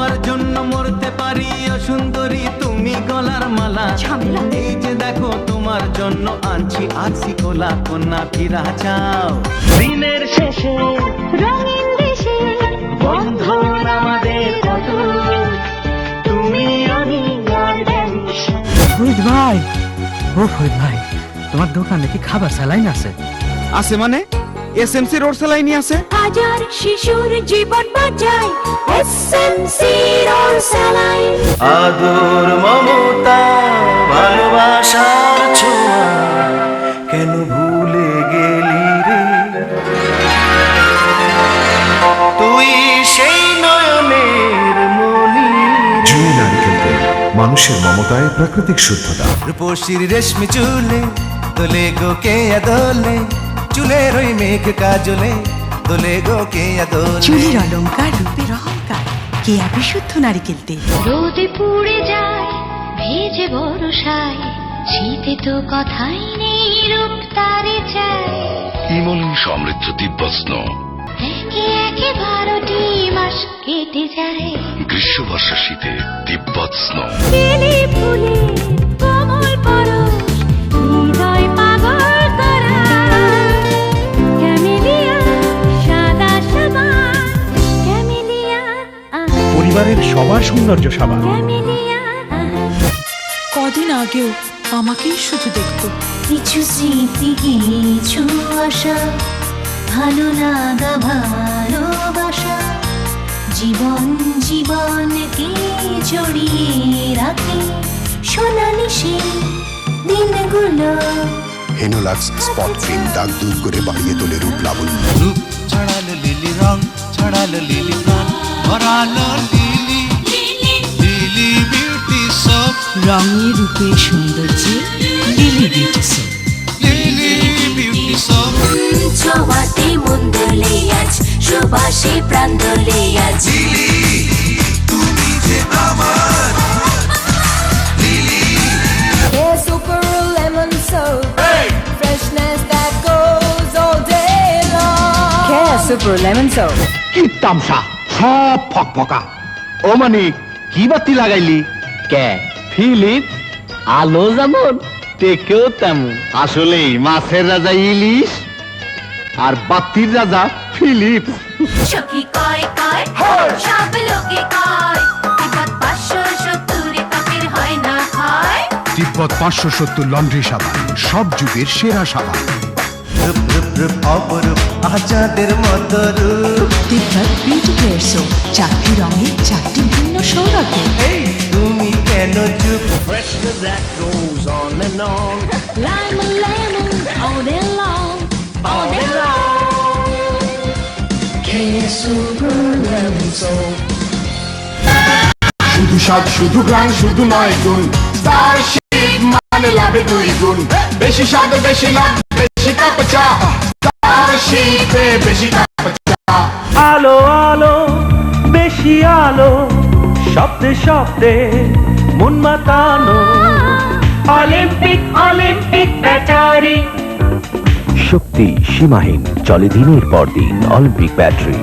তোমার জন্য মরতে পারি ও সুন্দরী তুমি গলার মালা। এই যে দেখো তোমার জন্য আনছি আরসি কোলা কন্যা ফিরা চাও। দিনের শেষে রঙিন দেশে বন্ধন আমাদের অটুট। তুমি আমি ফরিদ ভাই ও ফরিদ ভাই তোমার দোকানে কি খাবার স্যালাইন আছে? আছে মানে? এসএমসি রোড সেলাইনি আছে? হাজার শিশুর জীবন বাঁচায় এসএমসি রোড স্যালাইন আদর মমতা ভালোবাসার ছোঁয়া কেন ভুলে গেলি রে? তুই সেই নয়নের মনি জুই নারিকেল তেল মানুষের মমতায় প্রাকৃতিক শুদ্ধতা। রূপসীর রেশমি চুলে তোলে গো কে দোলে চুলের ওই মেঘ কাজলে দোলে গো কে দোলে চুলের অলংকার রূপের অহংকার কেয়া বিশুদ্ধ নারিকেল তেল রোদে পুড়ে যায় ভেজে বরসায় শীতে তো কথাই নেই রূপ তারে চায়। ইমন সমৃদ্ধ দিব্যস্ন। একে একে বারোটি মাস কেটে যায়। গ্রীষ্ম বর্ষা শীতে দিব্যস্ন। কেলি পরিবারের সবার সৌন্দর্য সাবান। ক্যামেলিয়া কদিন আগেও আমাকেই শুধু দেখতো। কিছু স্মৃতি কিছু আশা ভালো লাগা ভালোবাসা। জীবন জীবনকে জড়িয়ে রাখে সোনালি সেই দিনগুলো। হেনোলাক্স স্পট ক্রিম দাগ দূর করে বাড়িয়ে তোলে রূপ লাবণ্য। রূপ ছড়ালো লিলি রং ছড়ালো লিলি প্রাণ। ভরালো লিলি লিলি বিউটি সব রঙে রূপে সৌন্দর্যে Lily beauty soap Lily beauty সব ছোঁয়াতে মন দোলে আজ সুবাসে প্রাণ দোলে আজ Yeah, super lemon soap. Freshness that goes all day long. Care Super Lemon Soap কি তামসা সব ফকফকা। ও মানে কি বাতি লাগাইলি? কে? ফিলিপ। আলো যেমন টেকেও তেমন। আসলেই মাছের রাজা ইলিশ আর বাতির রাজা ফিলিপ। সখী কয় কয় সব লোকে কয় বিপদ পাঁচশো সত্তরে পাপের হয় না হয়? তিব্বত পাঁচশো সত্তর লন্ড্রি সাবান সব যুগের সেরা সাবান। রূপ রূপ রূপ অপরূপ আচাদের মতো রূপ। সোপ চারটি রঙে চারটি ভিন্ন সৌরভে। তুমি কেন চুপ? Lime and lemon all day long. All day long. শুধু স্বাদ শুধু গ্রাম শুধু নয় গুণ। স্টারশিপ মানে লাভে দুই গুণ। বেশি স্বাদ বেশি লাভ বেশি কাপ চা স্টারশিপে বেশি কাপ শব্দে শব্দে মন মাতানো। Olympic Olympic battery. শক্তি সীমাহীন চলে দিনের পর দিন অলিম্পিক ব্যাটারি।